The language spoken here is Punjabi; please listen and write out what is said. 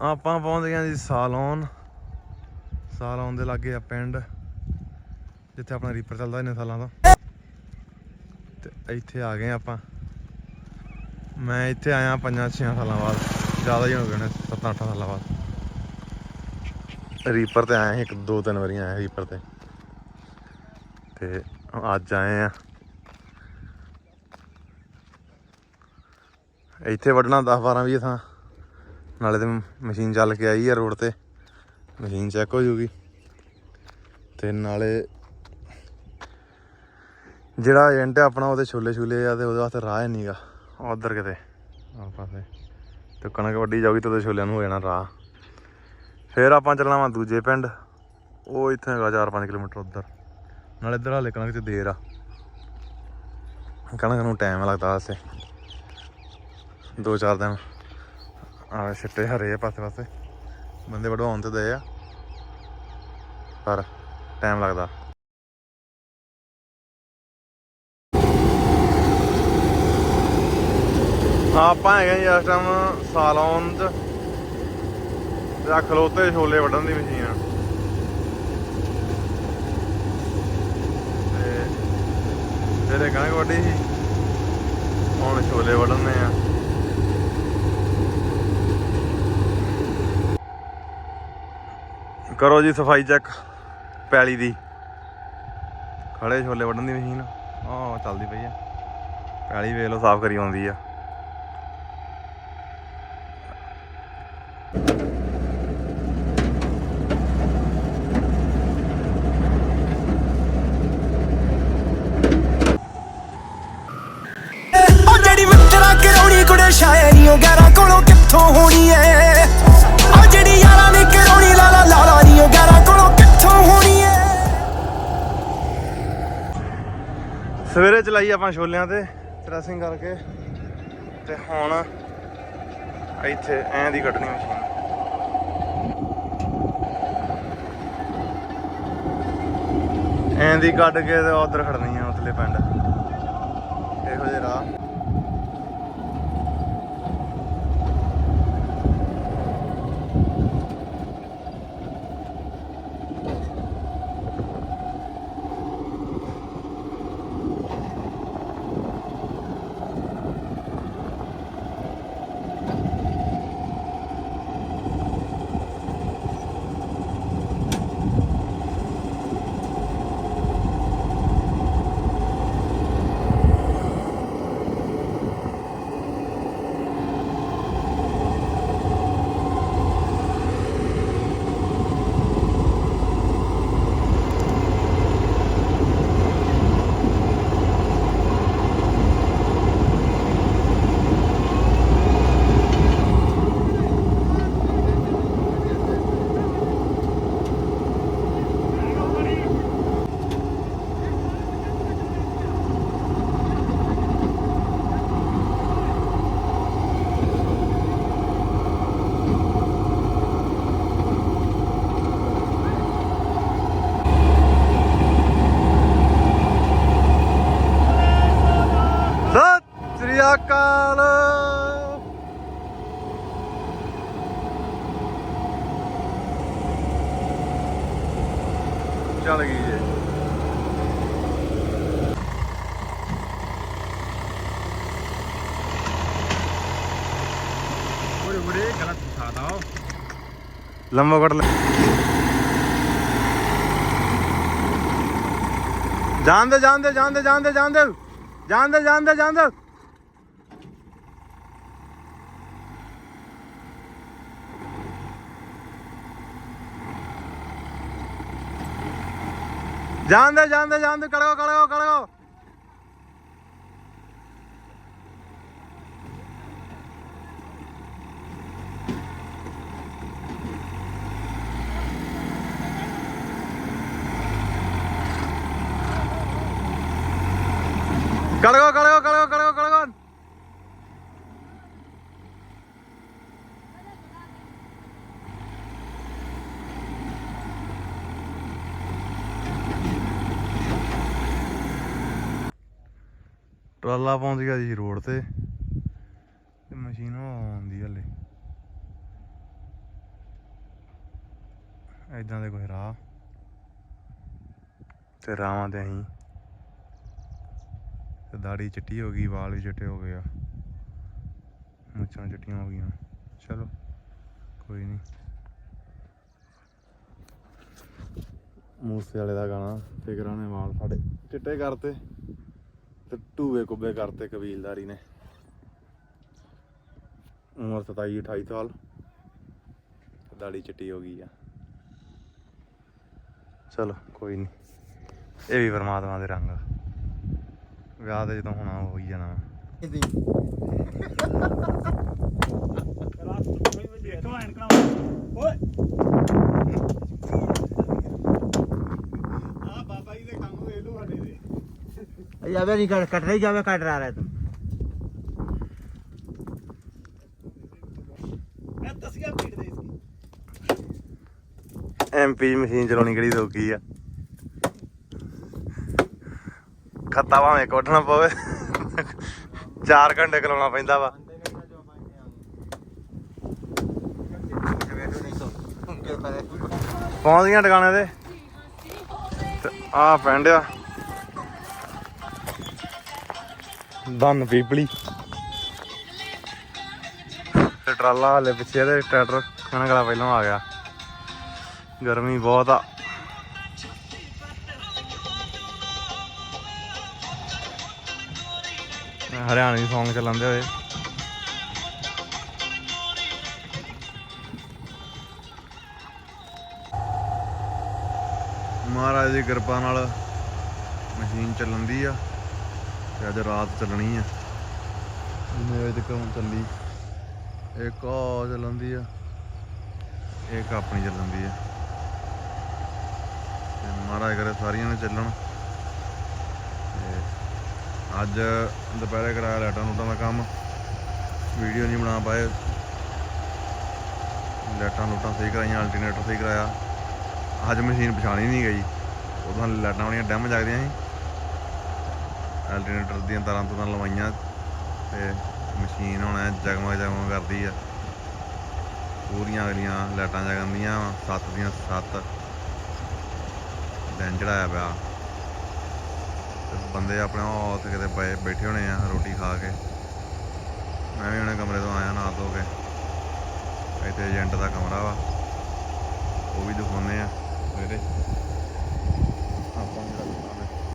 ਆਪਾਂ ਪਹੁੰਚ ਗਏ ਜੀ ਸਾਲੌਨ। ਸਾਲੌਨ ਦੇ ਲਾਗੇ ਆ ਪਿੰਡ, ਜਿੱਥੇ ਆਪਣਾ ਰੀਪਰ ਚੱਲਦਾ ਇੰਨੇ ਸਾਲਾਂ ਤੋਂ। ਤੇ ਇੱਥੇ ਆ ਗਏ ਆਪਾਂ। ਮੈਂ ਇੱਥੇ ਆਇਆ ਪੰਜਾਂ ਛੇਆਂ ਸਾਲਾਂ ਬਾਅਦ, ਜ਼ਿਆਦਾ ਹੀ ਹੋ ਗਏ ਨੇ, ਸੱਤਾਂ ਅੱਠਾਂ ਸਾਲਾਂ ਬਾਅਦ। ਰੀਪਰ ਤੇ ਆਏ ਇੱਕ, ਦੋ ਤਿੰਨ ਵਾਰੀ ਆਏ ਰੀਪਰ ਤੇ। ਤੇ ਅੱਜ ਆਏ ਆ। ਇੱਥੇ ਵੱਢਣਾ 10 12 20 ਥਾਂ। ਨਾਲੇ ਤੇ ਮਸ਼ੀਨ ਚੱਲ ਕੇ ਆਈ ਆ ਰੋਡ ਤੇ। ਮਸ਼ੀਨ ਚੈੱਕ ਹੋ ਜੂਗੀ। ਤੇ ਨਾਲੇ ਜਿਹੜਾ ਏਜੰਟ ਹੈ ਆਪਣਾ ਉਹਦੇ ਛੋਲੇ ਛੂਲੇ ਆ ਤੇ ਉਹਦੇ ਵਾਸਤੇ ਰਾਹ ਹੀ ਨਹੀਂਗਾ ਉਧਰ ਕਿਤੇ। ਆ ਪਾਸੇ। ਤੇ ਕਣਕ ਵੱਡੀ ਜਾਊਗੀ ਤੇ ਉਹਦੇ ਛੋਲਿਆਂ ਨੂੰ ਹੋ ਜਾਣਾ ਰਾਹ। ਫਿਰ ਆਪਾਂ ਚੱਲਣਾ ਵਾ ਦੂਜੇ ਪਿੰਡ। ਉਹ ਇੱਥੇ ਹੈਗਾ 4-5 ਕਿਲੋਮੀਟਰ ਉਧਰ। ਨਾਲੇ ਇੱਧਰ ਹਾਲੇ ਕਣਕ ਚ ਦੇਰ ਆ। ਕਣਕ ਨੂੰ ਟਾਈਮ ਲੱਗਦਾ ਵੈਸੇ। ਦੋ ਚਾਰ ਦਿਨ। ਆ ਛਿੱਟੇ ਹਰੇ ਆ ਪਾਸੇ ਪਾਸੇ। ਬੰਦੇ ਵਢਵਾਉਣ ਤੇ ਦਏ ਆ। ਪਰ ਟਾਈਮ ਲੱਗਦਾ। ਆਪਾਂ ਹੈਗੇ ਇਸ ਟਾਈਮ ਸਾਲੌਨ ਚ। ਤੇ ਆ ਖਲੋਤੇ ਛੋਲੇ ਵੱਢਣ ਦੀ ਮਸ਼ੀਨ। ਆ ਤੇ ਜਿਹੜੇ ਕਣਕ ਵੱਢੀ ਸੀ, ਹੁਣ ਛੋਲੇ ਵੱਢਣੇ ਆ। ਕਰੋ ਜੀ ਸਫ਼ਾਈ ਚੈੱਕ, ਪੈਲੀ ਦੀ। ਖੜੇ ਛੋਲੇ ਵੱਢਣ ਦੀ ਮਸ਼ੀਨ। ਆਹ, ਚੱਲਦੀ ਪਈ ਆ। ਪੈਲੀ ਵੇਖ ਲਓ, ਸਾਫ਼ ਕਰੀ ਆਉਂਦੀ ਆ। ਸਵੇਰੇ ਆਪਾਂ ਛੋਲਿਆਂ ਤੇ ਟ੍ਰੈਸਿੰਗ ਕਰਕੇ। ਤੇ ਹੁਣ ਇੱਥੇ ਐਂ ਦੀ ਕੱਢਣੀ ਮਸ਼ੀਨ। ਐਂ ਦੀ ਕੱਢ ਕੇ ਤੇ ਉਧਰ ਖੜਨੀ ਆ ਉਤਲੇ ਪਿੰਡ ਇਹੋ ਜਿਹੇ ਰਾਹ ਸਤਿ ਸ੍ਰੀ ਅਕਾਲ। ਚੱਲ ਗਈ ਜੇ। ਬੜੇ ਬੜੇ ਗਲਤ ਦਿਖਾਦਾ ਹੋ ਲੰਮਾ ਕੱਢ ਲੈ। ਜਾਣ ਦੇ। ਜਾਣ ਦੇ ਜਾਣ ਦੇ ਜਾਣ ਦੇ। ਜਾਣ ਦੇ ਜਾਣ ਦੇ ਜਾਣ ਦੇ ਕੜਗੋ ਕੜਗੋ ਕੜਗੋ ਟਰਾਲਾ ਪਹੁੰਚ ਗਿਆ ਜੀ ਰੋਡ ਤੇ ਤੇ ਮਸ਼ੀਨ ਆਉਂਦੀ ਹਲੇ। ਐਦਾਂ ਦੇ ਕੋਈ ਰਾਹ। ਤੇ ਰਾਵਾਂ ਤੇ ਅਸੀਂ ਤੇ ਦਾੜੀ ਚਿੱਟੀ ਹੋ ਗਈ, ਵਾਲ ਵੀ ਚਿੱਟੇ ਹੋ ਗਏ ਆ। ਮੁੱਛਾਂ ਚਿੱਟੀਆਂ ਹੋ ਗਈਆਂ। ਚਲੋ, ਕੋਈ ਨਹੀਂ ਮੂਸੇ ਵਾਲੇ ਦਾ ਗਾਣਾ, ਫਿਕਰਾਂ ਨੇ ਵਾਲ ਸਾਡੇ ਚਿੱਟੇ ਕਰਤੇ। ਤੇ ਟੂਵੇ ਕੁੱਬੇ ਕਰਤੇ ਕਬੀਲਦਾਰੀ ਨੇ। ਉਮਰ 27 28 ਸਾਲ। ਤੇ ਦਾੜੀ ਚਿੱਟੀ ਹੋ ਗਈ ਆ। ਚਲੋ, ਕੋਈ ਨਹੀਂ ਇਹ ਵੀ ਪਰਮਾਤਮਾ ਦੇ ਰੰਗ ਵਿਆਹ ਤੇ ਜਦੋਂ ਹੋਣਾ ਹੋ ਹੀ ਜਾਣਾ ਜਾਵੇ ਨਹੀਂ ਕੱਟ ਕੱਟ ਰਹੀ ਜਾਵੇ ਕੱਟ ਰਹਾ ਹੈ ਤੂੰ ਐਮਪੀ ਮਸ਼ੀਨ ਚਲਾਉਣੀ ਕਿਹੜੀ ਸੌਖੀ ਆ। ਖੱਤਾ ਭਾਵੇਂ ਕੋਟਣਾ ਪਵੇ। 4 ਘੰਟੇ ਚਲਾਉਣਾ ਪੈਂਦਾ ਵਾ। ਪਹੁੰਚ ਗਈਆਂ ਟਿਕਾਣੇ ਤੇ। ਤੇ ਆ। ਦੰਨ ਪੀਪਲੀ। ਤੇ ਟਰਾਲਾ ਹਲੇ ਪਿੱਛੇ ਤੇ ਟਰੈਕਟਰ ਕਣਕਲਾ ਪਹਿਲਾਂ ਆ ਗਿਆ। ਗਰਮੀ ਬਹੁਤ ਆ। ਹਰਿਆਣੇ ਦੀ Song ਚੱਲਣਦੇ ਹੋਏ ਮਹਾਰਾਜ ਦੀ ਕਿਰਪਾ ਨਾਲ ਮਸ਼ੀਨ ਚੱਲਣ ਦੀ ਆ। ਤੇ ਅੱਜ ਰਾਤ ਚੱਲਣੀ ਆ। ਜਿੰਨੇ ਵਜੇ ਤੱਕ ਹੁਣ ਚੱਲੀ? ਇੱਕ ਆ ਚੱਲਣ ਦੀ ਆ ਇੱਕ ਆਪਣੀ ਚੱਲਣ ਦੀ ਆ। ਤੇ ਮਹਾਰਾਜ ਕਰੇ ਸਾਰੀਆਂ ਨੇ ਚੱਲਣ। ਤੇ ਅੱਜ ਦੁਪਹਿਰੇ ਕਰਾਇਆ ਲਾਈਟਾਂ ਲੂਟਾਂ ਦਾ ਕੰਮ। ਵੀਡੀਓ ਨਹੀਂ ਬਣਾ ਪਾਏ। ਲਾਈਟਾਂ ਲੂਟਾਂ ਸਹੀ ਕਰਾਈਆਂ ਅਲਟਰਨੇਟਰ ਸਹੀ ਕਰਾਇਆ। ਅੱਜ ਮਸ਼ੀਨ ਪਛਾਣੀ ਨਹੀਂ ਗਈ। ਉਦੋਂ ਲਾਈਟਾਂ ਬੜੀਆਂ ਡੈਮ ਜਗਦੀਆਂ ਸੀ। ਅਲਟਰਨੇਟਰ ਦੀਆਂ ਤਾਰਾਂ ਤੋਂ ਲਵਾਈਆਂ ਤੇ ਮਸ਼ੀਨ ਹੁਣ ਐਂ ਜਗਮਗ ਜਗਮਗ ਕਰਦੀ ਆ। ਪੂਰੀਆਂ ਅਗਲੀਆਂ ਲਾਈਟਾਂ ਜਗਦੀਆਂ ਵਾਂ, ਸੱਤ ਦੀਆਂ ਸੱਤ। ਦਿਨ ਚੜਾਇਆ ਪਿਆ। ਬੰਦੇ ਆਪਣੇ ਉਹ ਕਿਤੇ ਪਏ ਬੈਠੇ ਹੋਣੇ ਆ ਰੋਟੀ ਖਾ ਕੇ। ਮੈਂ ਵੀ ਹੁਣੇ ਕਮਰੇ ਤੋਂ ਆਇਆ ਨਹਾ ਧੋ ਕੇ। ਇੱਥੇ ਏਜੰਟ ਦਾ ਕਮਰਾ ਵਾ। ਉਹ ਵੀ ਦਿਖਾਉਂਦੇ ਆ ਸਵੇਰੇ। ਆਪਾਂ ਜਿਹੜਾ